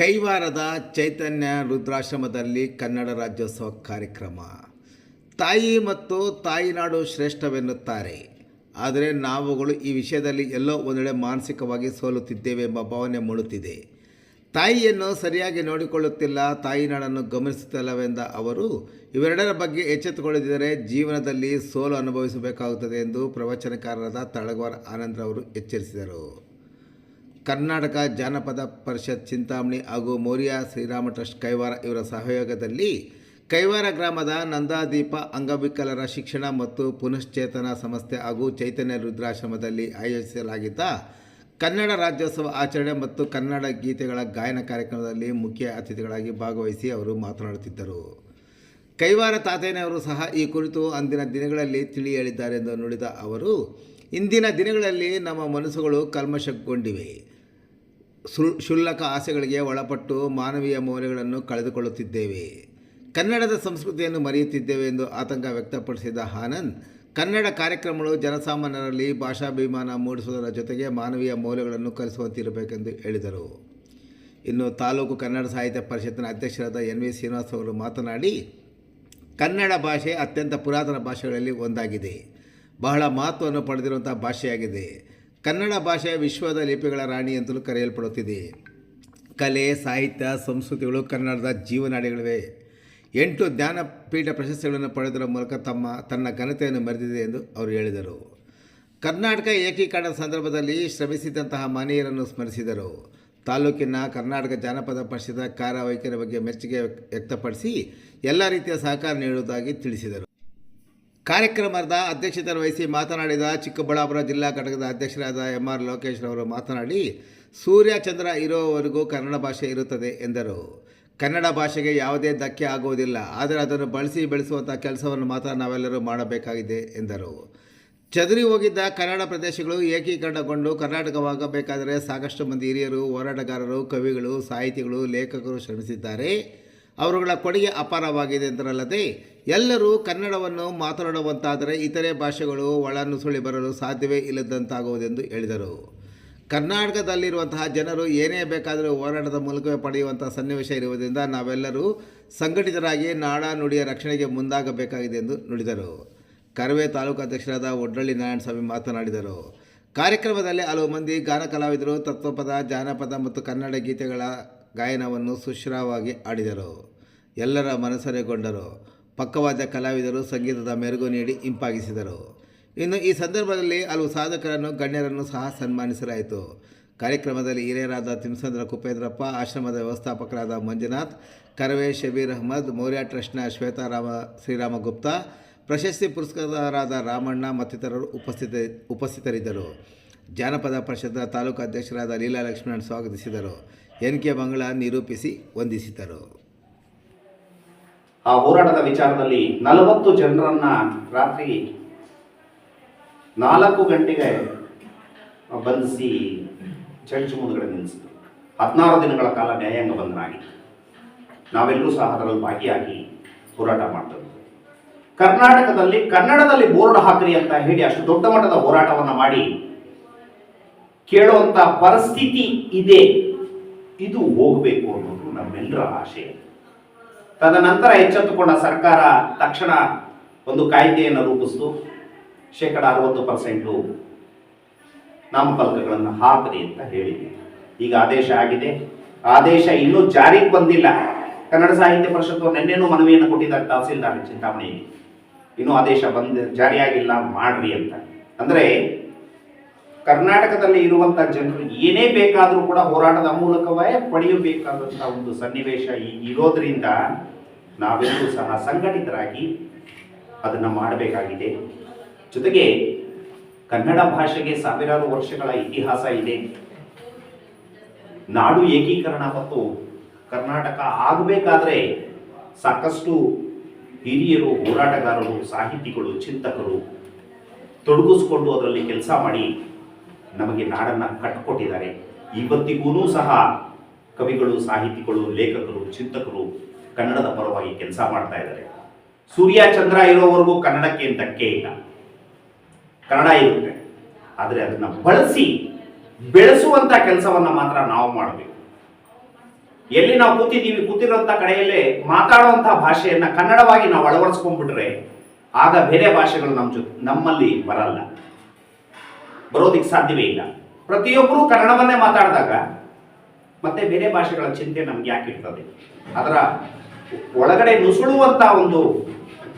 ಕೈವಾರದ ಚೈತನ್ಯ ರುದ್ರಾಶ್ರಮದಲ್ಲಿ ಕನ್ನಡ ರಾಜ್ಯೋತ್ಸವ ಕಾರ್ಯಕ್ರಮ. ತಾಯಿ ಮತ್ತು ತಾಯಿ ನಾಡು ಶ್ರೇಷ್ಠವೆನ್ನುತ್ತಾರೆ. ಆದರೆ ನಾವುಗಳು ಈ ವಿಷಯದಲ್ಲಿ ಎಲ್ಲೋ ಒಂದೆಡೆ ಮಾನಸಿಕವಾಗಿ ಸೋಲುತ್ತಿದ್ದೇವೆ ಎಂಬ ಭಾವನೆ ಮೂಡುತ್ತಿದೆ. ತಾಯಿಯನ್ನು ಸರಿಯಾಗಿ ನೋಡಿಕೊಳ್ಳುತ್ತಿಲ್ಲ, ತಾಯಿನಾಡನ್ನು ಗಮನಿಸುತ್ತಿಲ್ಲವೆಂದ ಅವರು, ಇವೆರಡರ ಬಗ್ಗೆ ಎಚ್ಚೆತ್ತುಕೊಳ್ಳದಿದ್ದರೆ ಜೀವನದಲ್ಲಿ ಸೋಲು ಅನುಭವಿಸಬೇಕಾಗುತ್ತದೆ ಎಂದು ಪ್ರವಚನಕಾರರಾದ ತಳಗವಾರ ಆನಂದ್ರವರು ಎಚ್ಚರಿಸಿದರು. ಕರ್ನಾಟಕ ಜಾನಪದ ಪರಿಷತ್ ಚಿಂತಾಮಣಿ ಹಾಗೂ ಮೌರ್ಯ ಶ್ರೀರಾಮ ಟ್ರಸ್ಟ್ ಕೈವಾರ ಇವರ ಸಹಯೋಗದಲ್ಲಿ ಕೈವಾರ ಗ್ರಾಮದ ನಂದಾದೀಪ ಅಂಗವಿಕಲರ ಶಿಕ್ಷಣ ಮತ್ತು ಪುನಶ್ಚೇತನ ಸಂಸ್ಥೆ ಹಾಗೂ ಚೈತನ್ಯ ರುದ್ರಾಶ್ರಮದಲ್ಲಿ ಆಯೋಜಿಸಲಾಗಿದ್ದ ಕನ್ನಡ ರಾಜ್ಯೋತ್ಸವ ಆಚರಣೆ ಮತ್ತು ಕನ್ನಡ ಗೀತೆಗಳ ಗಾಯನ ಕಾರ್ಯಕ್ರಮದಲ್ಲಿ ಮುಖ್ಯ ಅತಿಥಿಗಳಾಗಿ ಭಾಗವಹಿಸಿ ಅವರು ಮಾತನಾಡುತ್ತಿದ್ದರು. ಕೈವಾರ ತಾತೇನೆಯವರು ಸಹ ಈ ಕುರಿತು ಅಂದಿನ ದಿನಗಳಲ್ಲಿ ತಿಳಿ ಹೇಳಿದ್ದಾರೆ ಎಂದು ನುಡಿದ ಅವರು, ಇಂದಿನ ದಿನಗಳಲ್ಲಿ ನಮ್ಮ ಮನಸ್ಸುಗಳು ಕಲ್ಮಶಗೊಂಡಿವೆ. ಸುಳ್ ಶುಲ್ಕ ಆಸೆಗಳಿಗೆ ಒಳಪಟ್ಟು ಮಾನವೀಯ ಮೌಲ್ಯಗಳನ್ನು ಕಳೆದುಕೊಳ್ಳುತ್ತಿದ್ದೇವೆ. ಕನ್ನಡದ ಸಂಸ್ಕೃತಿಯನ್ನು ಮರೆಯುತ್ತಿದ್ದೇವೆ ಎಂದು ಆತಂಕ ವ್ಯಕ್ತಪಡಿಸಿದ ಆನಂದ್, ಕನ್ನಡ ಕಾರ್ಯಕ್ರಮಗಳು ಜನಸಾಮಾನ್ಯರಲ್ಲಿ ಭಾಷಾಭಿಮಾನ ಮೂಡಿಸುವುದರ ಜೊತೆಗೆ ಮಾನವೀಯ ಮೌಲ್ಯಗಳನ್ನು ಕಲಿಸುವಂತಿರಬೇಕೆಂದು ಹೇಳಿದರು. ಇನ್ನು ತಾಲೂಕು ಕನ್ನಡ ಸಾಹಿತ್ಯ ಪರಿಷತ್ತಿನ ಅಧ್ಯಕ್ಷರಾದ ಎನ್ ವಿ ಶ್ರೀನಿವಾಸ್ ಅವರು ಮಾತನಾಡಿ, ಕನ್ನಡ ಭಾಷೆ ಅತ್ಯಂತ ಪುರಾತನ ಭಾಷೆಗಳಲ್ಲಿ ಒಂದಾಗಿದೆ. ಬಹಳ ಮಹತ್ವವನ್ನು ಪಡೆದಿರುವಂಥ ಭಾಷೆಯಾಗಿದೆ. ಕನ್ನಡ ಭಾಷೆ ವಿಶ್ವದ ಲಿಪಿಗಳ ರಾಣಿ ಅಂತಲೂ ಕರೆಯಲ್ಪಡುತ್ತಿದೆ. ಕಲೆ, ಸಾಹಿತ್ಯ, ಸಂಸ್ಕೃತಿಗಳು ಕನ್ನಡದ ಜೀವನಾಡಿಗಳಿವೆ. ಎಂಟು ಜ್ಞಾನಪೀಠ ಪ್ರಶಸ್ತಿಗಳನ್ನು ಪಡೆದರ ಮೂಲಕ ತಮ್ಮ, ತನ್ನ ಘನತೆಯನ್ನು ಮರೆದಿದೆ ಎಂದು ಅವರು ಹೇಳಿದರು. ಕರ್ನಾಟಕ ಏಕೀಕರಣದ ಸಂದರ್ಭದಲ್ಲಿ ಶ್ರಮಿಸಿದಂತಹ ಮನೆಯರನ್ನು ಸ್ಮರಿಸಿದರು. ತಾಲೂಕಿನ ಕರ್ನಾಟಕ ಜಾನಪದ ಪರಿಷತ್ ಕಾರ್ಯವೈಖರಿ ಬಗ್ಗೆ ಮೆಚ್ಚುಗೆ ವ್ಯಕ್ತಪಡಿಸಿ ಎಲ್ಲ ರೀತಿಯ ಸಹಕಾರ ನೀಡುವುದಾಗಿ ತಿಳಿಸಿದರು. ಕಾರ್ಯಕ್ರಮದ ಅಧ್ಯಕ್ಷತೆ ವಹಿಸಿ ಮಾತನಾಡಿದ ಚಿಕ್ಕಬಳ್ಳಾಪುರ ಜಿಲ್ಲಾ ಘಟಕದ ಅಧ್ಯಕ್ಷರಾದ ಎಂ ಆರ್ ಲೋಕೇಶ್ ಅವರು ಮಾತನಾಡಿ, ಸೂರ್ಯ, ಚಂದ್ರ ಇರುವವರೆಗೂ ಕನ್ನಡ ಭಾಷೆ ಇರುತ್ತದೆ ಎಂದರು. ಕನ್ನಡ ಭಾಷೆಗೆ ಯಾವುದೇ ಧಕ್ಕೆ ಆಗುವುದಿಲ್ಲ, ಆದರೆ ಅದನ್ನು ಬಳಸಿ ಬೆಳೆಸುವಂಥ ಕೆಲಸವನ್ನು ಮಾತ್ರ ನಾವೆಲ್ಲರೂ ಮಾಡಬೇಕಾಗಿದೆ ಎಂದರು. ಚದುರಿ ಹೋಗಿದ್ದ ಕನ್ನಡ ಪ್ರದೇಶಗಳು ಏಕೀಕರಣಗೊಂಡು ಕರ್ನಾಟಕವಾಗಬೇಕಾದರೆ ಸಾಕಷ್ಟು ಮಂದಿ ಹಿರಿಯರು, ಹೋರಾಟಗಾರರು, ಕವಿಗಳು, ಸಾಹಿತಿಗಳು, ಲೇಖಕರು ಶ್ರಮಿಸಿದ್ದಾರೆ. ಅವರುಗಳ ಕೊಡುಗೆ ಅಪಾರವಾಗಿದೆ ಅಂತರಲ್ಲದೆ ಎಲ್ಲರೂ ಕನ್ನಡವನ್ನು ಮಾತನಾಡುವಂತಾದರೆ ಇತರೆ ಭಾಷೆಗಳು ಒಳನುಸುಳಿ ಬರಲು ಸಾಧ್ಯವೇ ಇಲ್ಲದಂತಾಗುವುದೆಂದು ಹೇಳಿದರು. ಕರ್ನಾಟಕದಲ್ಲಿರುವಂತಹ ಜನರು ಏನೇ ಬೇಕಾದರೂ ಹೋರಾಟದ ಮೂಲಕವೇ ಪಡೆಯುವಂಥ ಸನ್ನಿವೇಶ ಇರುವುದರಿಂದ ನಾವೆಲ್ಲರೂ ಸಂಘಟಿತರಾಗಿ ನಾಡ ನುಡಿಯ ರಕ್ಷಣೆಗೆ ಮುಂದಾಗಬೇಕಾಗಿದೆ ಎಂದು ನುಡಿದರು. ಕರವೇ ತಾಲೂಕು ಅಧ್ಯಕ್ಷರಾದ ಒಡ್ಡಳ್ಳಿ ನಾರಾಯಣಸ್ವಾಮಿ ಮಾತನಾಡಿದರು. ಕಾರ್ಯಕ್ರಮದಲ್ಲಿ ಹಲವು ಮಂದಿ ಗಾನ ಕಲಾವಿದರು, ತತ್ವಪದ, ಜಾನಪದ ಮತ್ತು ಕನ್ನಡ ಗೀತೆಗಳ ಗಾಯನವನ್ನು ಸುಶ್ರಾವಾಗಿ ಆಡಿದರು ಎಲ್ಲರ ಮನಸರೆಗೊಂಡರು. ಪಕ್ಕವಾದ ಕಲಾವಿದರು ಸಂಗೀತದ ಮೆರುಗು ನೀಡಿ ಇಂಪಾಗಿಸಿದರು. ಇನ್ನು ಈ ಸಂದರ್ಭದಲ್ಲಿ ಹಲವು ಸಾಧಕರನ್ನು, ಗಣ್ಯರನ್ನು ಸಹ ಸನ್ಮಾನಿಸಲಾಯಿತು. ಕಾರ್ಯಕ್ರಮದಲ್ಲಿ ಹಿರಿಯರಾದ ತಿಮ್ಸಂದ್ರ ಕುಪೇಂದ್ರಪ್ಪ, ಆಶ್ರಮದ ವ್ಯವಸ್ಥಾಪಕರಾದ ಮಂಜುನಾಥ್, ಕರವೇ ಶಬೀರ್ ಅಹಮದ್, ಮೌರ್ಯ ಟ್ರಸ್ಟ್ನ ಶ್ವೇತಾರಾಮ ಶ್ರೀರಾಮ ಗುಪ್ತಾ ಪ್ರಶಸ್ತಿ ಪುರಸ್ಕೃತರಾದ ರಾಮಣ್ಣ ಮತ್ತಿತರರು ಉಪಸ್ಥಿತ, ಉಪಸ್ಥಿತರಿದ್ದರು. ಜಾನಪದ ಪರಿಷತ್ನ ತಾಲೂಕು ಅಧ್ಯಕ್ಷರಾದ ಲೀಲಾ ಲಕ್ಷ್ಮಣ್ ಸ್ವಾಗತಿಸಿದರು. ಎನ್ ಕೆ ಮಂಗಳ ನಿರೂಪಿಸಿ ವಂದಿಸಿದರು. ಆ ಹೋರಾಟದ ವಿಚಾರದಲ್ಲಿ ನಲವತ್ತು ಜನರನ್ನ ರಾತ್ರಿ ನಾಲ್ಕು ಗಂಟೆಗೆ ಬಂಧಿಸಿ ಚರ್ಚ್ ಮುಂದುಗಡೆ ನಿಲ್ಲಿಸಿದ್ರು. ಹದಿನಾರು ದಿನಗಳ ಕಾಲ ನ್ಯಾಯಾಂಗ ಬಂಧನಾಗಿತ್ತು. ನಾವೆಲ್ಲರೂ ಸಹ ಅದರಲ್ಲಿ ಭಾಗಿಯಾಗಿ ಹೋರಾಟ ಮಾಡ್ತೇವೆ ಕರ್ನಾಟಕದಲ್ಲಿ, ಕನ್ನಡದಲ್ಲಿ ಬೋರ್ಡ್ ಹಾಕ್ರಿ ಅಂತ ಹೇಳಿ ಅಷ್ಟು ದೊಡ್ಡ ಮಟ್ಟದ ಹೋರಾಟವನ್ನು ಮಾಡಿ ಕೇಳುವಂತ ಪರಿಸ್ಥಿತಿ ಇದೆ. ಇದು ಹೋಗಬೇಕು ಅನ್ನೋದು ನಮ್ಮೆಲ್ಲರ ಆಶಯ ತದನಂತರ ಎಚ್ಚೆತ್ತುಕೊಂಡ ಸರ್ಕಾರ ತಕ್ಷಣ ಒಂದು ಕಾಯ್ದೆಯನ್ನು ರೂಪಿಸಿತು. ಶೇಕಡ ಅರವತ್ತು ಪರ್ಸೆಂಟು ನಾಮಫಲಕಗಳನ್ನು ಹಾಕದೆ ಅಂತ ಹೇಳಿದೆ. ಈಗ ಆದೇಶ ಆಗಿದೆ. ಆದೇಶ ಇನ್ನೂ ಜಾರಿಗೆ ಬಂದಿಲ್ಲ. ಕನ್ನಡ ಸಾಹಿತ್ಯ ಪರಿಷತ್ತು ನಿನ್ನೆನೂ ಮನವಿಯನ್ನು ಕೊಟ್ಟಿದ್ದಾರೆ ತಹಸೀಲ್ದಾರ್ ಚಿಂತಾಮಣಿಯಲ್ಲಿ ಇನ್ನೂ ಆದೇಶ ಬಂದ ಜಾರಿಯಾಗಿಲ್ಲ ಮಾಡ್ರಿ ಅಂತ. ಅಂದರೆ ಕರ್ನಾಟಕದಲ್ಲಿ ಇರುವಂಥ ಜನರು ಏನೇ ಬೇಕಾದರೂ ಕೂಡ ಹೋರಾಟದ ಮೂಲಕವೇ ಪಡೆಯಬೇಕಾದಂಥ ಒಂದು ಸನ್ನಿವೇಶ ಇರೋದ್ರಿಂದ ನಾವೆಲ್ಲರೂ ಸಹ ಸಂಘಟಿತರಾಗಿ ಅದನ್ನು ಮಾಡಬೇಕಾಗಿದೆ. ಜೊತೆಗೆ ಕನ್ನಡ ಭಾಷೆಗೆ ಸಾವಿರಾರು ವರ್ಷಗಳ ಇತಿಹಾಸ ಇದೆ. ನಾಡು ಏಕೀಕರಣ ಮತ್ತು ಕರ್ನಾಟಕ ಆಗಬೇಕಾದ್ರೆ ಸಾಕಷ್ಟು ಹಿರಿಯರು, ಹೋರಾಟಗಾರರು, ಸಾಹಿತಿಗಳು, ಚಿಂತಕರು ತೊಡಗಿಸ್ಕೊಂಡು ಅದರಲ್ಲಿ ಕೆಲಸ ಮಾಡಿ ನಮಗೆ ನಾಡನ್ನು ಕಟ್ಟಿಕೊಟ್ಟಿದ್ದಾರೆ ಇವತ್ತಿಗೂ ಸಹ ಕವಿಗಳು, ಸಾಹಿತಿಗಳು, ಲೇಖಕರು, ಚಿಂತಕರು ಕನ್ನಡದ ಪರವಾಗಿ ಕೆಲಸ ಮಾಡ್ತಾ ಇದ್ದಾರೆ. ಸೂರ್ಯ ಚಂದ್ರ ಇರೋವರೆಗೂ ಕನ್ನಡಕ್ಕೆ ಏನು ಧಕ್ಕೆ ಇಲ್ಲ. ಕನ್ನಡ ಇರುತ್ತೆ. ಆದರೆ ಅದನ್ನು ಬಳಸಿ ಬೆಳೆಸುವಂಥ ಕೆಲಸವನ್ನ ಮಾತ್ರ ನಾವು ಮಾಡಬೇಕು. ಎಲ್ಲಿ ನಾವು ಕೂತಿದ್ದೀವಿ ಕೂತಿರುವಂಥ ಕಡೆಯಲ್ಲೇ ಮಾತಾಡುವಂಥ ಭಾಷೆಯನ್ನ ಕನ್ನಡವಾಗಿ ನಾವು ಅಳವಡಿಸ್ಕೊಂಡ್ಬಿಟ್ರೆ ಆಗ ಬೇರೆ ಭಾಷೆಗಳು ನಮ್ಮ ಜೊತೆ, ನಮ್ಮಲ್ಲಿ ಬರಲ್ಲ. ಬರೋದಿಕ್ಕೆ ಸಾಧ್ಯವೇ ಇಲ್ಲ. ಪ್ರತಿಯೊಬ್ಬರೂ ಕನ್ನಡವನ್ನೇ ಮಾತಾಡಿದಾಗ ಮತ್ತೆ ಬೇರೆ ಭಾಷೆಗಳ ಚಿಂತೆ ನಮ್ಗೆ ಯಾಕೆ ಇರ್ತದೆ? ಅದರ ಒಳಗಡೆ ನುಸುಳುವಂತ ಒಂದು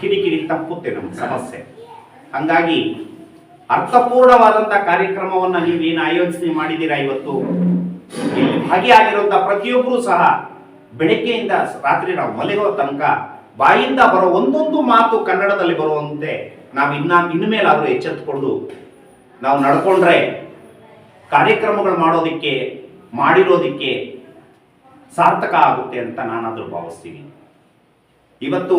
ಕಿರಿಕಿರಿ ತಪ್ಪುತ್ತೆ ನಮ್ಮ ಸಮಸ್ಯೆ. ಹಂಗಾಗಿ ಅರ್ಥಪೂರ್ಣವಾದಂಥ ಕಾರ್ಯಕ್ರಮವನ್ನು ನೀವೇನು ಆಯೋಜನೆ ಮಾಡಿದ್ದೀರಾ ಇವತ್ತು? ಇಲ್ಲಿ ಭಾಗಿಯಾಗಿರುವಂಥ ಪ್ರತಿಯೊಬ್ಬರೂ ಸಹ ಬೆಳಗ್ಗೆಯಿಂದ ರಾತ್ರಿ ನಾವು ಮಲಗೋ ತನಕ ಬಾಯಿಂದ ಬರೋ ಒಂದೊಂದು ಮಾತು ಕನ್ನಡದಲ್ಲಿ ಬರುವಂತೆ ನಾವು ಇನ್ನ ಇನ್ಮೇಲಾದರೂ ಎಚ್ಚೆತ್ತುಕೊಂಡು ನಾವು ನಡ್ಕೊಂಡ್ರೆ ಕಾರ್ಯಕ್ರಮಗಳು ಮಾಡೋದಕ್ಕೆ, ಮಾಡಿರೋದಕ್ಕೆ ಸಾರ್ಥಕ ಆಗುತ್ತೆ ಅಂತ ನಾನಾದರೂ ಭಾವಿಸ್ತೀನಿ. ಇವತ್ತು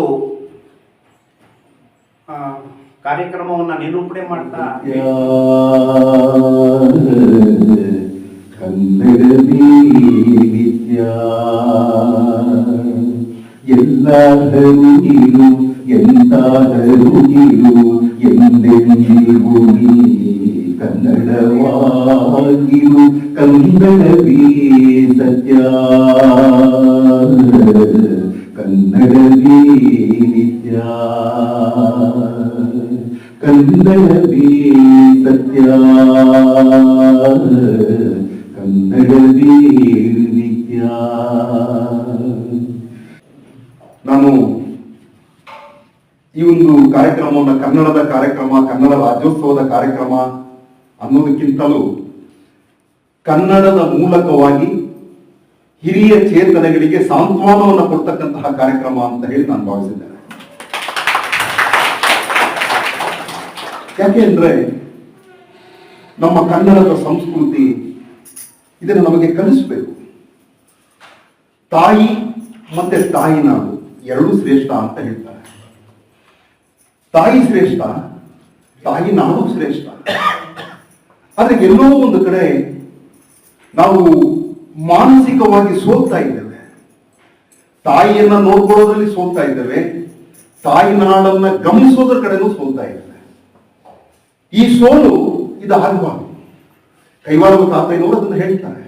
ಕಾರ್ಯಕ್ರಮವನ್ನು ನಿರೂಪಣೆ ಮಾಡ್ತಾ ಎಲ್ಲ എന്താകരുകിലു എന്തെങ്കിൽ ഭൂമി കന്നടവാകിലു കന്നടവി സത്യ കന്നടവി നിത്യ കന്നടവി സത്യ കന്നടവി നിത്യ നമോ ಈ ಒಂದು ಕಾರ್ಯಕ್ರಮವನ್ನು ಕನ್ನಡದ ಕಾರ್ಯಕ್ರಮ, ಕನ್ನಡ ರಾಜ್ಯೋತ್ಸವದ ಕಾರ್ಯಕ್ರಮ ಅನ್ನೋದಕ್ಕಿಂತಲೂ ಕನ್ನಡದ ಮೂಲಕವಾಗಿ ಹಿರಿಯ ಚೇತನಗಳಿಗೆ ಸಾಂತ್ವನವನ್ನು ಕೊಡ್ತಕ್ಕಂತಹ ಕಾರ್ಯಕ್ರಮ ಅಂತ ಹೇಳಿ ನಾನು ಭಾವಿಸಿದ್ದೇನೆ. ಯಾಕೆ ಅಂದ್ರೆ ನಮ್ಮ ಕನ್ನಡದ ಸಂಸ್ಕೃತಿ ಇದನ್ನು ನಮಗೆ ಕಲಿಸಬೇಕು. ತಾಯಿ ಮತ್ತೆ ತಾಯಿನಾಡು ಎರಡೂ ಶ್ರೇಷ್ಠ ಅಂತ ಹೇಳ್ತಾರೆ. ತಾಯಿ ಶ್ರೇಷ್ಠ, ತಾಯಿ ನಾಡು ಶ್ರೇಷ್ಠ. ಆದ್ರೆ ಎಲ್ಲೋ ಒಂದು ಕಡೆ ನಾವು ಮಾನಸಿಕವಾಗಿ ಸೋಲ್ತಾ ಇದ್ದೇವೆ. ತಾಯಿಯನ್ನ ನೋಡ್ಕೊಳ್ಳೋದ್ರಲ್ಲಿ ಸೋಲ್ತಾ ಇದ್ದೇವೆ. ತಾಯಿ ನಾಡನ್ನ ಗಮನಿಸೋದ್ರ ಕಡೆನೂ ಸೋಲ್ತಾ ಇದ್ದೇವೆ. ಈ ಸೋಲು ಇದು ಆಗಬಾರ್ದು ಕೈವಾರ ತಾತಯ್ಯನವರು ಅದನ್ನು ಹೇಳ್ತಾರೆ.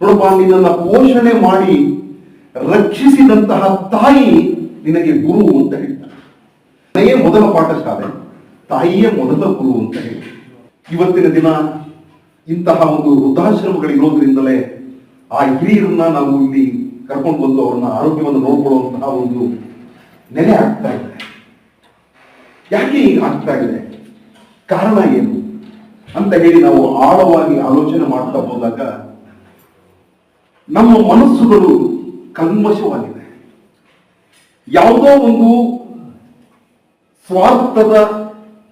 ನೋಡಪ್ಪ, ನಿನ್ನನ್ನ ಪೋಷಣೆ ಮಾಡಿ ರಕ್ಷಿಸಿದಂತಹ ತಾಯಿ ನಿನಗೆ ಗುರು ಅಂತ ಹೇಳ್ತಾರೆ. ಮೊದಲ ಪಾಠಶಾಲೆ ತಾಯಿಯೇ ಮೊದಲ ಗುರು ಅಂತ ಹೇಳಿ. ಇವತ್ತಿನ ದಿನ ಇಂತಹ ಒಂದು ವೃದ್ಧಾಶ್ರಮಗಳಿರೋದ್ರಿಂದಲೇ ಆ ಹಿರಿಯರನ್ನ ನಾವು ಇಲ್ಲಿ ಕರ್ಕೊಂಡು ಬಂದು ಅವ್ರನ್ನ ಆರೋಗ್ಯವನ್ನು ನೋಡ್ಕೊಳ್ಳುವಂತಹ ಒಂದು ನೆಲೆ ಆಗ್ತಾ ಇದೆ. ಯಾಕೆ ಈಗ ಆಗ್ತಾ ಇದೆ? ಕಾರಣ ಏನು? ಅಂತ ಹೇಳಿ ನಾವು ಆಳವಾಗಿ ಆಲೋಚನೆ ಮಾಡ್ತಾ ಹೋದಾಗ ನಮ್ಮ ಮನಸ್ಸುಗಳು ಕಲ್ಮಶವಾಗಿದೆ ಯಾವುದೋ ಒಂದು ಸ್ವಾರ್ಥದ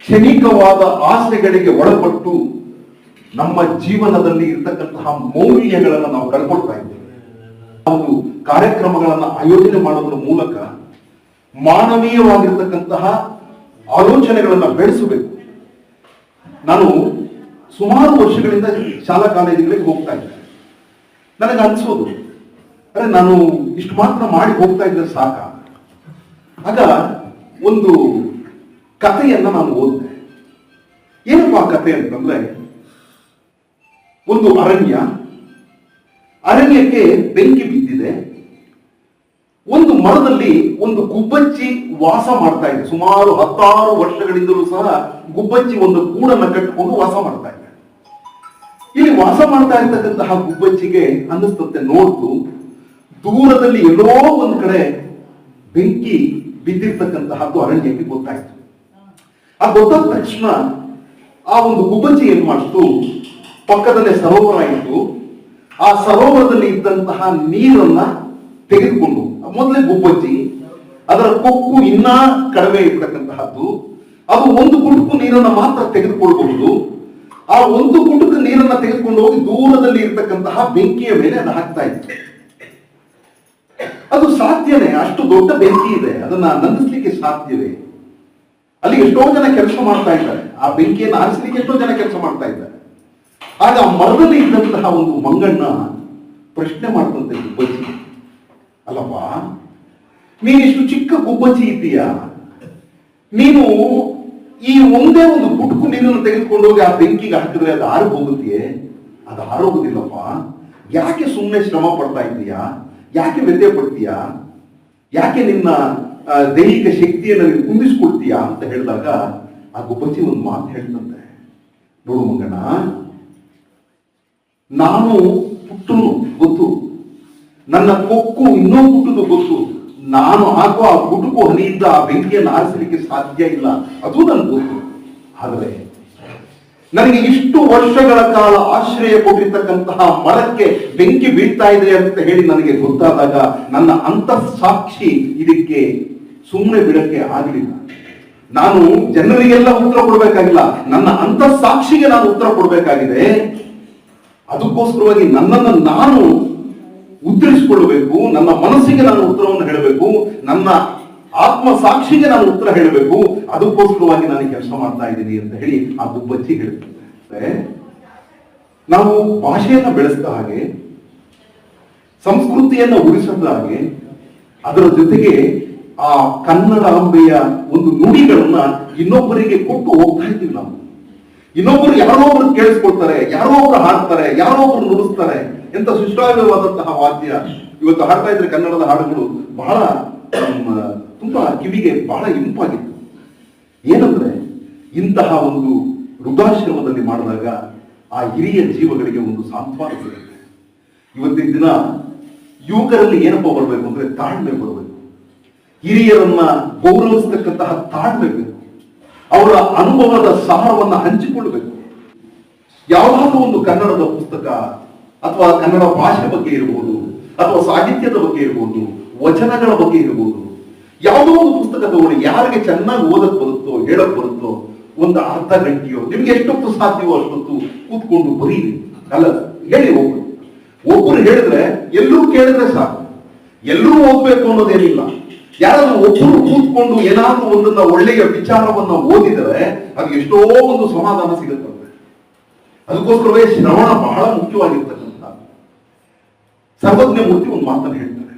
ಕ್ಷಣಿಕವಾದ ಆಸೆಗಳಿಗೆ ಒಳಪಟ್ಟು ನಮ್ಮ ಜೀವನದಲ್ಲಿ ಇರ್ತಕ್ಕಂತಹ ಮೌಲ್ಯಗಳನ್ನು ನಾವು ಕಳ್ಕೊಳ್ತಾ ಇದ್ದೇವೆ. ನಾವು ಕಾರ್ಯಕ್ರಮಗಳನ್ನು ಆಯೋಜನೆ ಮಾಡೋದ್ರ ಮೂಲಕ ಮಾನವೀಯವಾಗಿರ್ತಕ್ಕಂತಹ ಆಲೋಚನೆಗಳನ್ನು ಬೆಳೆಸಬೇಕು. ನಾನು ಸುಮಾರು ವರ್ಷಗಳಿಂದ ಶಾಲಾ ಕಾಲೇಜುಗಳಿಗೆ ಹೋಗ್ತಾ ಇದ್ದೆ ನನಗೆ ಅನಿಸೋದು, ಅರೆ ನಾನು ಇಷ್ಟು ಮಾತ್ರ ಮಾಡಿ ಹೋಗ್ತಾ ಇದ್ದರೆ ಸಾಕ? ಆಗ ಒಂದು ಕಥೆಯನ್ನ ನಾನು ಓದಿದೆ ಏನಪ್ಪ ಆ ಕಥೆ ಅಂತಂದ್ರೆ ಒಂದು ಅರಣ್ಯ. ಅರಣ್ಯಕ್ಕೆ ಬೆಂಕಿ ಬಿದ್ದಿದೆ. ಒಂದು ಮರದಲ್ಲಿ ಒಂದು ಗುಬ್ಬಚ್ಚಿ ವಾಸ ಮಾಡ್ತಾ ಇದೆ. ಸುಮಾರು ಹತ್ತಾರು ವರ್ಷಗಳಿಂದಲೂ ಸಹ ಗುಬ್ಬಚ್ಚಿ ಒಂದು ಕೂಡನ್ನು ಕಟ್ಟಿಕೊಂಡು ವಾಸ ಮಾಡ್ತಾ ಇದೆ. ಇಲ್ಲಿ ವಾಸ ಮಾಡ್ತಾ ಇರ್ತಕ್ಕಂತಹ ಗುಬ್ಬಚ್ಚಿಗೆ ಅನ್ನಿಸ್ತಂತೆ ನೋಡ್ತು ದೂರದಲ್ಲಿ ಎಲ್ಲೋ ಒಂದು ಕಡೆ ಬೆಂಕಿ ಬಿದ್ದಿರ್ತಕ್ಕಂತಹದ್ದು ಅರಣ್ಯಕ್ಕೆ ಗೊತ್ತಾಯ್ತು. ಆ ಗೊತ್ತಾದ ತಕ್ಷಣ ಆ ಒಂದು ಗುಬ್ಬಚ್ಚಿ ಏನ್ ಮಾಡಿತು ಪಕ್ಕದಲ್ಲೇ ಸರೋವರ ಇತ್ತು. ಆ ಸರೋವರದಲ್ಲಿ ಇದ್ದಂತಹ ನೀರನ್ನ ತೆಗೆದುಕೊಂಡು, ಮೊದಲೇ ಗುಬ್ಬಚ್ಚಿ, ಅದರ ಕೊಕ್ಕು ಇನ್ನ ಕಡಿಮೆ ಇರ್ತಕ್ಕಂತಹದ್ದು ಅದು ಒಂದು ಗುಡುಕು ನೀರನ್ನ ಮಾತ್ರ ತೆಗೆದುಕೊಳ್ಬಹುದು ಆ ಒಂದು ಗುಡುಕು ನೀರನ್ನ ತೆಗೆದುಕೊಂಡು ಹೋಗಿ ದೂರದಲ್ಲಿ ಇರ್ತಕ್ಕಂತಹ ಬೆಂಕಿಯ ಮೇಲೆ ಅದು ಹಾಕ್ತಾ ಇತ್ತು. ಅದು ಸಾಧ್ಯನೇ, ಅಷ್ಟು ದೊಡ್ಡ ಬೆಂಕಿ ಇದೆ. ಅದನ್ನ ನಂದಿಸ್ಲಿಕ್ಕೆ ಸಾಧ್ಯವೇ? ಅಲ್ಲಿ ಎಷ್ಟೋ ಜನ ಕೆಲಸ ಮಾಡ್ತಾ ಇದ್ದಾರೆ. ಆ ಬೆಂಕಿಯನ್ನು ಆರಿಸಲಿಕ್ಕೆ ಎಷ್ಟೋ ಜನ ಕೆಲಸ ಮಾಡ್ತಾ ಇದ್ದಾರೆ. ಆಗ ಆ ಮರದಲ್ಲಿ ಇದ್ದಂತಹ ಒಂದು ಮಂಗಣ್ಣ ಪ್ರಶ್ನೆ ಮಾಡ್ತಂತೆ ಗುಬ್ಬಚ್ಚಿ. ಅಲ್ಲಪ್ಪ, ನೀನಿಷ್ಟು ಚಿಕ್ಕ ಗುಬ್ಬಚ್ಚಿ ಇದ್ದೀಯಾ? ನೀನು ಈ ಒಂದೇ ಒಂದು ಗುಟ್ಕು ನೀರನ್ನು ತೆಗೆದುಕೊಂಡು ಹೋಗಿ ಆ ಬೆಂಕಿಗೆ ಹಾಕಿದ್ರೆ ಅದು ಆರು ಹೋಗುತ್ತೆಯೇ? ಅದು ಆರೋಗುದಿಲ್ಲಪ್ಪ ಯಾಕೆ ಸುಮ್ಮನೆ ಶ್ರಮ ಪಡ್ತಾ ಇದ್ದೀಯಾ? ಯಾಕೆ ವ್ಯತ್ಯೆ ಪಡ್ತೀಯಾ? ಯಾಕೆ ನಿನ್ನ ದೈಹಿಕ ಶಕ್ತಿಯನ್ನು ನೀನು ಅಂತ ಹೇಳಿದಾಗ ಆ ಗುಪತಿ ಒಂದು ಮಾತು ಹೇಳಿದಂತೆ. ನೋಡು ಮಂಗಣ್ಣ, ನಾನು ಹುಟ್ಟುನು ಗೊತ್ತು. ನನ್ನ ಕೊಕ್ಕು ಇನ್ನೂ ಹುಟ್ಟುದು ಗೊತ್ತು. ನಾನು ಹಾಕುವ ಆ ಗುಟುಕು ಹನಿಯಿಂದ ಆ ಬೆಂಕಿಯನ್ನು ಆರಿಸಲಿಕ್ಕೆ ಸಾಧ್ಯ ಇಲ್ಲ. ಅದು ನನ್ನ ಗೊತ್ತು. ಆದರೆ ನನಗೆ ಇಷ್ಟು ವರ್ಷಗಳ ಕಾಲ ಆಶ್ರಯ ಕೊಟ್ಟಿರ್ತಕ್ಕಂತಹ ಮರಕ್ಕೆ ಬೆಂಕಿ ಬೀಳ್ತಾ ಇದೆ ಅಂತ ಹೇಳಿ ನನಗೆ ಗೊತ್ತಾದಾಗ ನನ್ನ ಅಂತಃಸಾಕ್ಷಿ ಇದಕ್ಕೆ ಸುಮ್ಮನೆ ಬಿಡಕ್ಕೆ ಆಗಲಿಲ್ಲ. ನಾನು ಜನರಿಗೆಲ್ಲ ಉತ್ತರ ಕೊಡಬೇಕಾಗಿಲ್ಲ. ನನ್ನ ಅಂತಃಸಾಕ್ಷಿಗೆ ನಾನು ಉತ್ತರ ಕೊಡಬೇಕಾಗಿದೆ. ಅದಕ್ಕೋಸ್ಕರವಾಗಿ ನನ್ನನ್ನು ನಾನು ಉತ್ತರಿಸಿಕೊಳ್ಳಬೇಕು ನನ್ನ ಮನಸ್ಸಿಗೆ ನಾನು ಉತ್ತರವನ್ನು ಹೇಳಬೇಕು. ನನ್ನ ಆತ್ಮ ಸಾಕ್ಷಿಗೆ ನಾನು ಉತ್ತರ ಹೇಳಬೇಕು. ಅದಕ್ಕೋಸ್ಕರವಾಗಿ ನಾನು ಕೆಲಸ ಮಾಡ್ತಾ ಇದ್ದೀನಿ ಅಂತ ಹೇಳಿ ಆ ಗುಬ್ಬಚ್ಚಿ ಹೇಳುತ್ತೆ. ನಾವು ಭಾಷೆಯನ್ನು ಬೆಳೆಸಿದ ಹಾಗೆ, ಸಂಸ್ಕೃತಿಯನ್ನು ಉಳಿಸಿದ ಹಾಗೆ, ಅದರ ಜೊತೆಗೆ ಆ ಕನ್ನಡ ಕನ್ನಡಾಂಬೆಯ ಒಂದು ನುಡಿಗಳನ್ನ ಇನ್ನೊಬ್ಬರಿಗೆ ಕೊಟ್ಟು ಹೋಗ್ತಾ ಇದ್ದೀವಿ ನಾವು. ಇನ್ನೊಬ್ಬರು ಯಾರೋ ಒಬ್ರು ಕೇಳಿಸ್ಕೊಳ್ತಾರೆ ಯಾರೋ ಒಬ್ರು ಹಾಡ್ತಾರೆ, ಯಾರೋ ಒಬ್ರು ನುಡಿಸ್ತಾರೆ ಎಂತ ಸುಶ್ರಾವ್ಯವಾದಂತಹ ವಾದ್ಯ. ಇವತ್ತು ಹಾಡ್ತಾ ಇದ್ರೆ ಕನ್ನಡದ ಹಾಡುಗಳು ಬಹಳ ತುಂಬಾ ಕಿವಿಗೆ ಬಹಳ ಇಂಪಾಗಿತ್ತು. ಏನಂದ್ರೆ, ಇಂತಹ ಒಂದು ವೃದ್ಧಾಶ್ರಮದಲ್ಲಿ ಮಾಡಿದಾಗ ಆ ಹಿರಿಯ ಜೀವಗಳಿಗೆ ಒಂದು ಸಾಂತ್ವನ ಸಿಗುತ್ತೆ. ಇವತ್ತಿನ ದಿನ ಯುವಕರಲ್ಲಿ ಏನಪ್ಪ ಬರಬೇಕು ಅಂದ್ರೆ ತಾಳ್ಮೆ ಬರಬೇಕು. ಹಿರಿಯರನ್ನ ಗೌರವಿಸ್ತಕ್ಕಂತಹ ತಾಳ್ಮೆ ಬೇಕು. ಅವರ ಅನುಭವದ ಸಾರವನ್ನು ಹಂಚಿಕೊಳ್ಳಬೇಕು. ಯಾವುದಾದ್ರೂ ಒಂದು ಕನ್ನಡದ ಪುಸ್ತಕ ಅಥವಾ ಕನ್ನಡ ಭಾಷೆ ಬಗ್ಗೆ ಇರಬಹುದು ಅಥವಾ ಸಾಹಿತ್ಯದ ಬಗ್ಗೆ ಇರಬಹುದು ವಚನಗಳ ಬಗ್ಗೆ ಇರಬಹುದು ಯಾವುದೋ ಒಂದು ಪುಸ್ತಕ ತಗೊಳ್ಳಿ ಯಾರಿಗೆ ಚೆನ್ನಾಗಿ ಓದಕ್ ಬರುತ್ತೋ, ಹೇಳಕ್ ಬರುತ್ತೋ, ಒಂದು ಅರ್ಧ ಗಂಟೆಯೋ, ನಿಮ್ಗೆ ಎಷ್ಟೊತ್ತು ಸಾಧ್ಯವೋ ಅಷ್ಟೊತ್ತು ಕೂತ್ಕೊಂಡು ಬರೀರಿ. ಅಲ್ಲ, ಹೇಳಿ ಒಬ್ರು. ಒಬ್ಬರು ಹೇಳಿದ್ರೆ ಎಲ್ಲರೂ ಕೇಳಿದ್ರೆ ಸಾಕು. ಎಲ್ಲರೂ ಓದ್ಬೇಕು ಅನ್ನೋದೇನಿಲ್ಲ. ಯಾರಾದ್ರೂ ಒಬ್ಬರು ಕೂತ್ಕೊಂಡು ಏನಾದ್ರೂ ಒಂದನ್ನ ಒಳ್ಳೆಯ ವಿಚಾರವನ್ನ ಓದಿದರೆ ಅದು ಎಷ್ಟೋ ಒಂದು ಸಮಾಧಾನ ಸಿಗುತ್ತದೆ ಅದಕ್ಕೋಸ್ಕರವೇ ಶ್ರವಣ ಬಹಳ ಮುಖ್ಯವಾಗಿರ್ತಕ್ಕಂಥ ಸರ್ವಜ್ಞ ಮೂರ್ತಿ ಒಂದು ಮಾತನ್ನು ಹೇಳ್ತಾರೆ.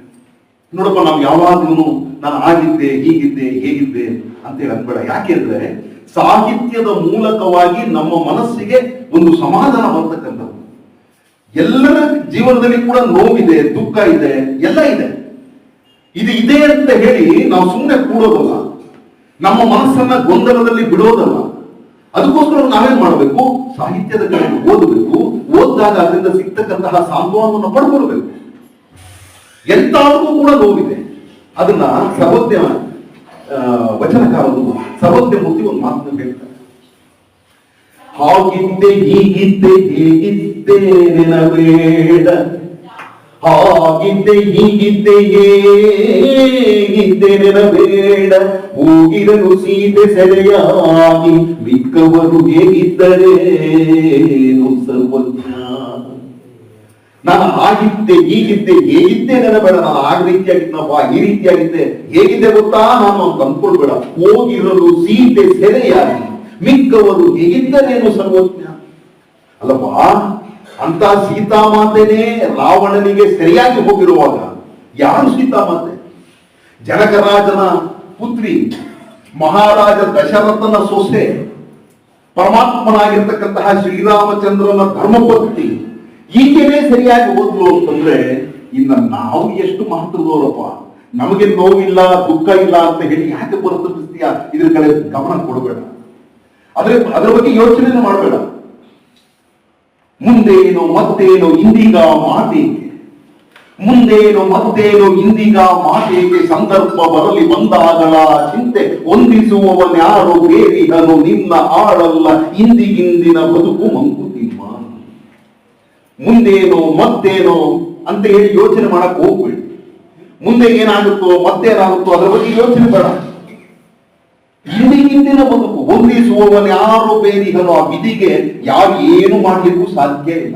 ನೋಡಪ್ಪ, ನಾವು ಯಾವಾಗಲೂ ನಾನು ಆಗಿದ್ದೆ, ಹೀಗಿದ್ದೆ, ಹೇಗಿದ್ದೆ ಅಂತೇಳಿ ಅನ್ಬೇಡ ಯಾಕೆಂದ್ರೆ ಸಾಹಿತ್ಯದ ಮೂಲಕವಾಗಿ ನಮ್ಮ ಮನಸ್ಸಿಗೆ ಒಂದು ಸಮಾಧಾನ ಬರ್ತಕ್ಕಂಥದ್ದು. ಎಲ್ಲರ ಜೀವನದಲ್ಲಿ ಕೂಡ ನೋವಿದೆ, ದುಃಖ ಇದೆ, ಎಲ್ಲ ಇದೆ. ಇದು ಇದೆ ಅಂತ ಹೇಳಿ ನಾವು ಸುಮ್ಮನೆ ಕೂಡೋದಲ್ಲ. ನಮ್ಮ ಮನಸ್ಸನ್ನ ಗೊಂದಲದಲ್ಲಿ ಬಿಡೋದಲ್ಲ. ಅದಕ್ಕೋಸ್ಕರ ನಾವೇನ್ ಮಾಡಬೇಕು? ಸಾಹಿತ್ಯದ ಕಡೆ ಓದಬೇಕು. ಓದಿದಾಗ ಅದರಿಂದ ಸಿಗ್ತಕ್ಕಂತಹ ಸಾಂತ್ವನವನ್ನು ಪಡ್ಕೊಳ್ಬೇಕು. ಎಂತಾದ್ರೂ ಕೂಡ ನೋವಿದೆ. ಅದನ್ನ ಸರ್ವಜ್ಞ ವಚನಕಾರರು ಸರ್ವಜ್ಞ ಮೂರ್ತಿ ಒಂದು ಮಾತನ್ನು ಹೇಳ್ತಾರೆ. ಹಾಗಿದ್ದೆ ಹೀಗಿದ್ದೆ ಹೇಗಿದ್ದೆ ನೆನಬೇಡ ಹಾಗಿದ್ದೆ ಹೀಗಿದ್ದೆ ನೆನಬೇಡ. ಹೋಗಿರಲು ಸೀತೆ ಸೆರೆಯಾಗಿ ಮಿಕ್ಕವರು ಹೇಗಿದ್ದರೇನು ಸರ್ವಜ್ಞ ನಾನು ಆಗಿದ್ದೆ ಹೀಗಿದ್ದೆ, ಹೇಗಿದ್ದೆ ನೆನಬೇಡ. ನಾನು ಆ ರೀತಿಯಾಗಿದ್ದಪ್ಪ ಈ ರೀತಿಯಾಗಿದ್ದೆ, ಹೇಗಿದ್ದೆ ಗೊತ್ತಾ? ನಾನು ಅಂದ್ಕೊಳ್ಬೇಡ ಹೋಗಿರಲು ಸೀತೆ ಸೆರೆಯಾಗಿ ಮಿಕ್ಕವರು ಹೇಗಿದ್ದರೇನು ಸರ್ವಜ್ಞ ಅಲ್ಲಪ್ಪ ಅಂತ ಸೀತಾಮಾತೆನೇ ರಾವಣನಿಗೆ ಸರಿಯಾಗಿ ಹೋಗಿರುವಾಗ, ಯಾರು ಸೀತಾಮಾತೆ? ಜನಕರಾಜನ ಪುತ್ರಿ, ಮಹಾರಾಜ ದಶರಥನ ಸೊಸೆ, ಪರಮಾತ್ಮನಾಗಿರ್ತಕ್ಕಂತಹ ಶ್ರೀರಾಮಚಂದ್ರನ ಧರ್ಮಪತ್ನಿ, ಈಕೆನೇ ಸರಿಯಾಗಿ ಓದ್ಲು ಅಂತಂದ್ರೆ, ಇನ್ನ ನಾವು ಎಷ್ಟು ಮಹತ್ವದವರಪ್ಪ? ನಮಗೆ ನೋವಿಲ್ಲ, ದುಃಖ ಇಲ್ಲ ಅಂತ ಹೇಳಿ ಯಾಕೆ ಬರುತ್ತೆ ಇದ್ರ ಕಡೆ ಗಮನ ಕೊಡಬೇಡ. ಅದ್ರ ಅದ್ರ ಬಗ್ಗೆ ಯೋಚನೆ ಮಾಡಬೇಡ. ಮುಂದೇನು ಮತ್ತೇನು ಇಂದೀಗ ಮಾತೇಕೆ ಮುಂದೇನು ಮತ್ತೇನು ಇಂದೀಗ ಮಾತೇಕೆ ಸಂದರ್ಭ ಬರಲಿ ಬಂದಾಗಲ ಚಿಂತೆ. ಹೊಂದಿಸುವವನ್ಯಾರು ಬೇರಿಗನು ನಿನ್ನ ಆಳಲ್ಲ ಇಂದಿಗಿಂದಿನ ಬದುಕು ಮಂಕುತಿಮ್ಮ. ಮುಂದೇನೋ ಮತ್ತೇನೋ ಅಂತ ಹೇಳಿ ಯೋಚನೆ ಮಾಡಕ್ ಹೋಗ್ಬೇಡಿ. ಮುಂದೆ ಏನಾಗುತ್ತೋ ಮತ್ತೇನಾಗುತ್ತೋ ಅದರ ಬಗ್ಗೆ ಯೋಚನೆ ಬೇಡ. ಇಂದಿಗಿಂದಿನ ಬದುಕು ಹೊಂದಿಸುವವನು ಯಾರು ಬೇರಿಗನು ಆ ವಿಧಿಗೆ ಯಾರು ಏನು ಮಾಡಲಿಕ್ಕೂ ಸಾಧ್ಯ ಇಲ್ಲ.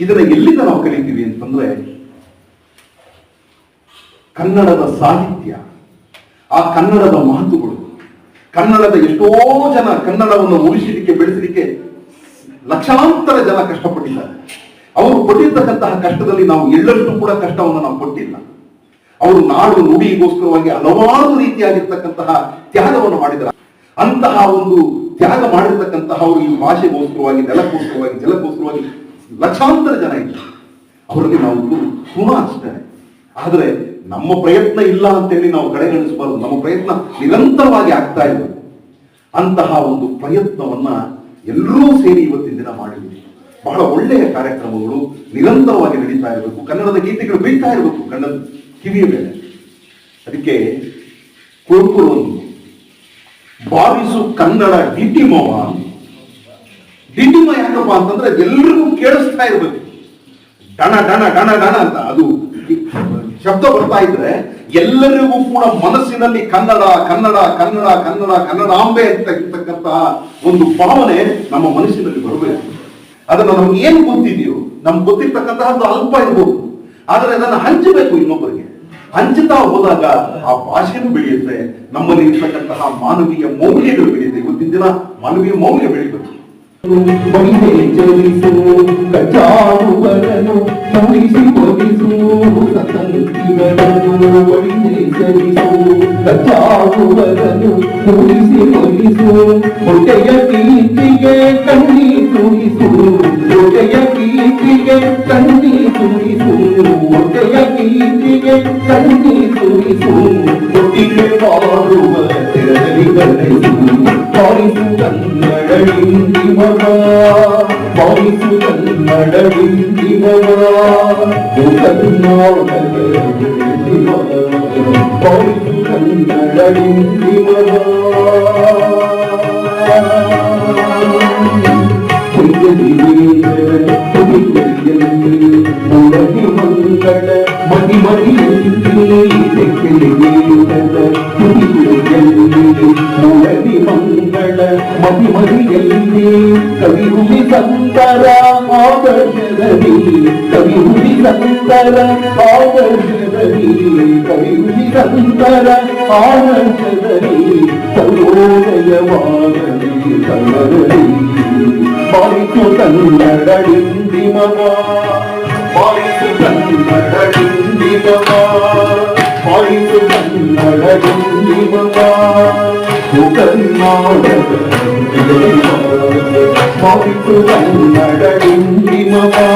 ಇದನ್ನ ಎಲ್ಲಿಂದ ನಾವು ಕಲಿತೀವಿ ಅಂತಂದ್ರೆ ಕನ್ನಡದ ಸಾಹಿತ್ಯ, ಆ ಕನ್ನಡದ ಮಾತುಗಳು, ಕನ್ನಡದ ಎಷ್ಟೋ ಜನ ಕನ್ನಡವನ್ನು ಉಳಿಸಲಿಕ್ಕೆ, ಬೆಳೆಸಲಿಕ್ಕೆ ಲಕ್ಷಾಂತರ ಜನ ಕಷ್ಟಪಟ್ಟಿದ್ದಾರೆ. ಅವರು ಕೊಟ್ಟಿರ್ತಕ್ಕಂತಹ ಕಷ್ಟದಲ್ಲಿ ನಾವು ಎಳ್ಳಷ್ಟು ಕೂಡ ಕಷ್ಟವನ್ನು ನಾವು ಕೊಟ್ಟಿಲ್ಲ. ಅವರು ನಾಡು ನುಡಿಗೋಸ್ಕರವಾಗಿ ಹಲವಾರು ರೀತಿಯಾಗಿರ್ತಕ್ಕಂತಹ ತ್ಯಾಗವನ್ನು ಮಾಡಿದ್ರ ಅಂತಹ ಒಂದು ತ್ಯಾಗ ಮಾಡಿರ್ತಕ್ಕಂತಹ ಅವರು ಈ ಭಾಷೆಗೋಸ್ಕರವಾಗಿ ನೆಲಕ್ಕೋಸ್ಕರವಾಗಿ, ಜಲಕ್ಕೋಸ್ಕರವಾಗಿ ಲಕ್ಷಾಂತರ ಜನ ಇಲ್ಲ ಅವರಿಗೆ ನಾವು ಋಣ ಅಷ್ಟೇ ಆದರೆ ನಮ್ಮ ಪ್ರಯತ್ನ ಇಲ್ಲ ಅಂತೇಳಿ ನಾವು ಕಡೆಗಣಿಸಬಾರದು ನಮ್ಮ ಪ್ರಯತ್ನ ನಿರಂತರವಾಗಿ ಆಗ್ತಾ ಇದೆ. ಅಂತಹ ಒಂದು ಪ್ರಯತ್ನವನ್ನ ಎಲ್ಲರೂ ಸೇರಿ ಇವತ್ತಿನ ದಿನ ಮಾಡಿದ್ದೀವಿ. ಬಹಳ ಒಳ್ಳೆಯ ಕಾರ್ಯಕ್ರಮಗಳು ನಿರಂತರವಾಗಿ ನಡೀತಾ ಇರಬೇಕು. ಕನ್ನಡದ ಗೀತೆಗಳು ಬೀಳ್ತಾ ಇರಬೇಕು. ಕನ್ನಡ ಕಿವಿಯ ಮೇಲೆ. ಅದಕ್ಕೆ ಕುರುಕುರು ಒಂದು ಬಾರಿಸು ಕನ್ನಡ ಡಿಟಿಮವ ಡಿಟಿಮ ಯಾಕಪ್ಪ ಅಂತಂದ್ರೆ ಎಲ್ರಿಗೂ ಕೇಳಿಸ್ತಾ ಇರ್ಬೇಕು. ಡಣ ಡಣ ಡಣ ಡಣ ಅಂತ. ಅದು ಶಬ್ದ ಬರ್ತಾ ಇದ್ರೆ ಎಲ್ಲರಿಗೂ ಕೂಡ ಮನಸ್ಸಿನಲ್ಲಿ ಕನ್ನಡ ಕನ್ನಡ ಕನ್ನಡ ಕನ್ನಡ ಕನ್ನಡಾಂಬೆ ಅಂತ ಇರ್ತಕ್ಕಂತಹ ಒಂದು ಭಾವನೆ ನಮ್ಮ ಮನಸ್ಸಿನಲ್ಲಿ ಬರಬೇಕು. ಅದನ್ನ ನಮ್ಗೆ ಏನ್ ಗೊತ್ತಿದೆಯೋ, ನಮ್ಗೆ ಗೊತ್ತಿರ್ತಕ್ಕಂತಹ ಅಲ್ಪ ಇರ್ಬೋದು. ಆದ್ರೆ ಅದನ್ನು ಹಂಚಬೇಕು ಇನ್ನೊಬ್ಬರಿಗೆ. ಹಂಚುತ್ತಾ ಹೋದಾಗ ಆ ಭಾಷೆನೂ ಬೆಳೆಯುತ್ತೆ. ನಮ್ಮಲ್ಲಿ ಇರ್ತಕ್ಕಂತಹ ಮಾನವೀಯ ಮೌಲ್ಯಗಳು ಬೆಳೆಯುತ್ತೆ. ಇವತ್ತಿನ ದಿನ ಮಾನವೀಯ ಮೌಲ್ಯ ಬೆಳಿಬೇಕು ಮಹಿಳೆ ಜನಿಸು ಕಚಾರುವರನು ಮುಗಿಸಿ ಒಲಿಸು ಸತಂತಿಗಳನ್ನು ಮಹಿಳೆ ಜನಿಸು ಕಚಾರುವರನು ಮುಗಿಸಿ ಒಲಿಸು ಹೊಟ್ಟೆಯ ಕೀರ್ತಿಗೆ ಕಣ್ಣಿ ಸುರಿಸು ಹೊಟ್ಟೆಯ ಕೀರ್ತಿಗೆ ಕಣ್ಣಿ ಸುರಿಸು ಹೊಟ್ಟೆಯ ಕೀರ್ತಿಗೆ ಕಣ್ಣಿ ಸುರಿಸು ಒಟ್ಟಿಗೆ ಬಾಳುವ ತೆರದಲ್ಲಿ ಕಲಿಸು ಬಾರಿಸು ಕನ್ನಡ ಇಂದಿಮವ ಬಾರಿಸು ಕನ್ನಡ ಇಂದಿಮವ ಕರ್ನಾಟಕ ಇಂದಿಮವ ಬಾರಿಸು ಕನ್ನಡ மதிமதியல்லே கவிகுமி சங்கரா ஆவர்ணதி கவிகுமி சங்கரா ஆவர்ணதி கவிகுமி சங்கரா. ஆவர்ணதி சர்வோதயவாகதி சர்வதி பாய்த்து தன்னடடி மகா பாடித்து தன்னடகுண்டிமவா பாடித்து தன்னடகுண்டிமவா பாடித்து தன்னடகுண்டிமவா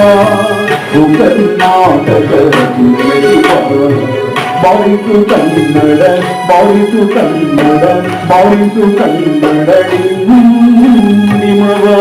பாடித்து கண்ணட பாடித்து கண்ணட பாடித்து கண்ணடடி நிமவா